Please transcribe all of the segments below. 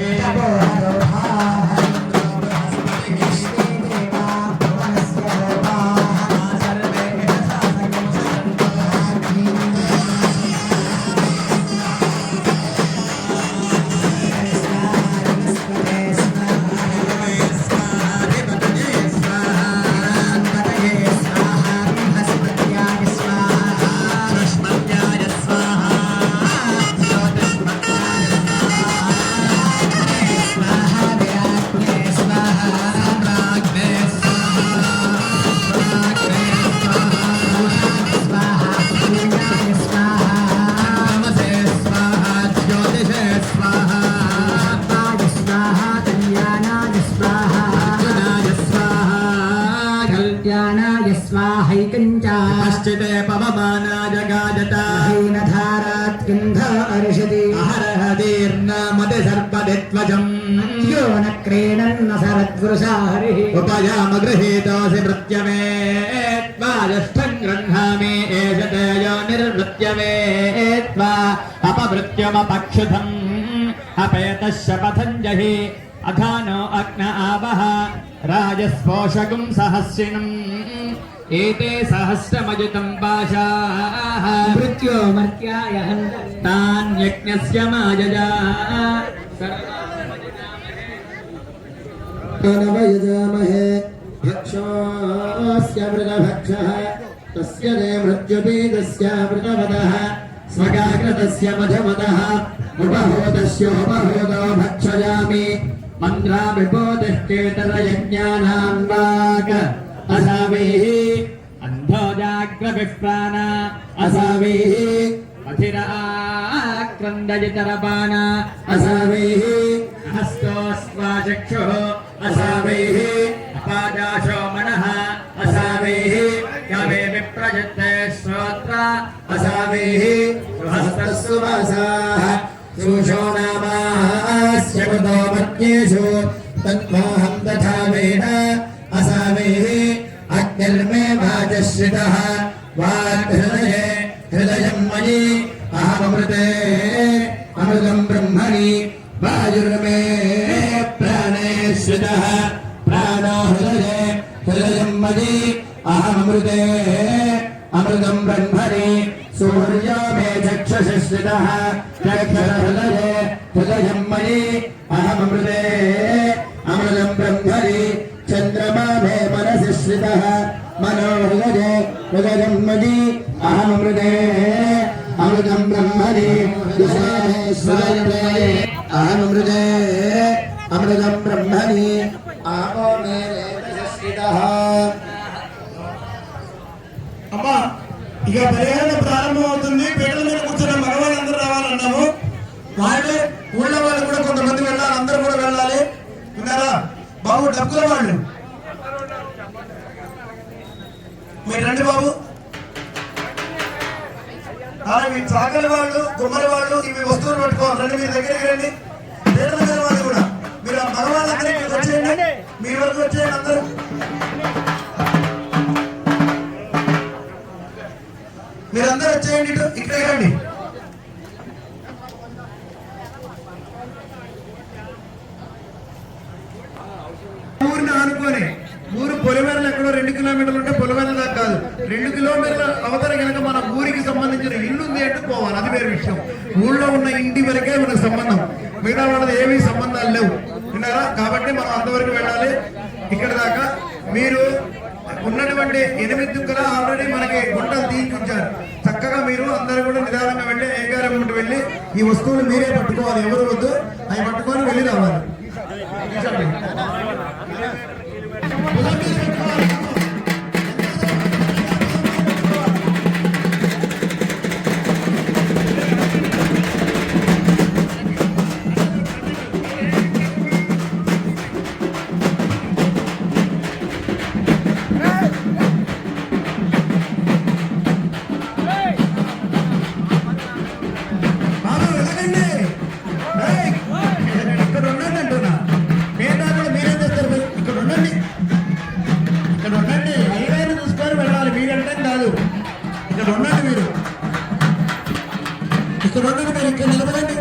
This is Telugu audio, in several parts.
Hare Hare Hare heart. త్వజం యో క్రీడన్న సరద్వృషా హరి. ఉపయామగృహీతోసి మృత్యమే జ్యేష్ఠం గృహామి ఏషతయో నిర్వృత్యమే త్వా అపమృత్యుమపక్షుధం అపేత శపథం జహి అథానో అగ్న ఆవహ రాజస్పోషకం సహస్రిణం ఏతే సహస్రమజితం పాశా. మృత్యో మర్త్యాయ తాన్యజ్ఞస్య మాయజా प्रणवयुजामहे भक्षोऽस्य मृगभक्षः, तस्य ने मृत्युपीतस्य मृगवदः स्वगाकृतस्य मधुमदः उपहोदस्योपहोदो भक्षयामि। मन्द्रामि बोधिश्चेतनयज्ञानाम् वाक्। असावेः अन्धो जाग्रविप्राणा असावेः मथिराक्रन्दयितरपाणा असावेः हस्तोऽस्वा असावीः अपादाशो मनः। असावीः कवे विप्रजते श्रोत्र। असावीः हस्तस्सु वासाः। शूषो नामास्य कृतो मध्येषु तन्मोहं वेद। असावेः अग्निर्मे वाचश्रितः। वाग्हृदये हृदयं मयि। अहमृते अमृतं ब्रह्मणि। वायुर्मे। అచ్యుతః ప్రాణో హృదయే హృదయం మది అహమృతే అమృతం బ్రహ్మణి సూర్యో మే చక్షుషిశ్రితః చక్షుర హృదయే హృదయం మయి అహమృతే అమృతం బ్రహ్మణి చంద్రమా మే మనసి శ్రితః మనో హృదయం మది అహమృతే అమృతం బ్రహ్మణి అహమృతే मे स्वायते अहमृते अमृतं ब्रह्मणि आपो मे रेतसि श्रितः అమ్మా ఇక పరిహారం ప్రారంభం అవుతుంది పీటల మీద కూర్చున్న మగవాళ్ళందరూ రావాలన్నాము వాళ్ళే ఊళ్ళో వాళ్ళు కూడా కొంతమంది వెళ్ళాలి అందరూ కూడా వెళ్ళాలి డబ్బుల వాళ్ళు మీరు రండి బాబు ఆ, మీ చాకలి వాళ్ళు కుమ్మరి వాళ్ళు ఇవి వస్తువులు పట్టుకోవాలి రండి మీ దగ్గరికి రండి ఊరిని ఊరు పొలిమేరలు ఎక్కడో రెండు కిలోమీటర్లు ఉంటే పొలిమేరల దాకా కాదు. రెండు కిలోమీటర్ల అవతల కనుక మన ఊరికి సంబంధించిన ఇల్లు ఉంది అంటే పోవాలి. అది వేరే విషయం. ఊళ్ళో ఉన్న ఇంటి వరకే మనకు సంబంధం. మిగతా వాళ్ళది ఏమీ సంబంధాలు లేవు. విన్నారా? కాబట్టి మనం అంతవరకు వెళ్ళాలి. ఇక్కడ దాకా మీరు ఉన్నటువంటి ఎనిమిది దుక్కల ఆల్రెడీ మనకి గుంటలు తీయించారు. చక్కగా మీరు అందరూ కూడా నిదానంగా వెళ్ళి ఏకారం వెళ్ళి ఈ వస్తువులు మీరే పట్టుకోవాలి. ఎవరు వద్దు. అవి పట్టుకొని వెళ్ళి రావాలి. ఇక్కడ మీరు ఇక్కడ నిలబడండి.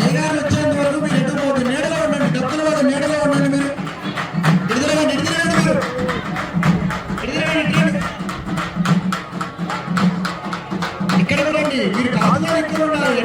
అయ్యగారు వచ్చేంత వరకు మీరు ఎటు పోదు నీడలో ఉండండి. డబ్బులు పోదు నీడలో ఉండండి మీరు. ఇటు తిరగండి మీరు. ఇక్కడ ఉండండి మీరు కావాలి ఇక్కడ ఉండాలి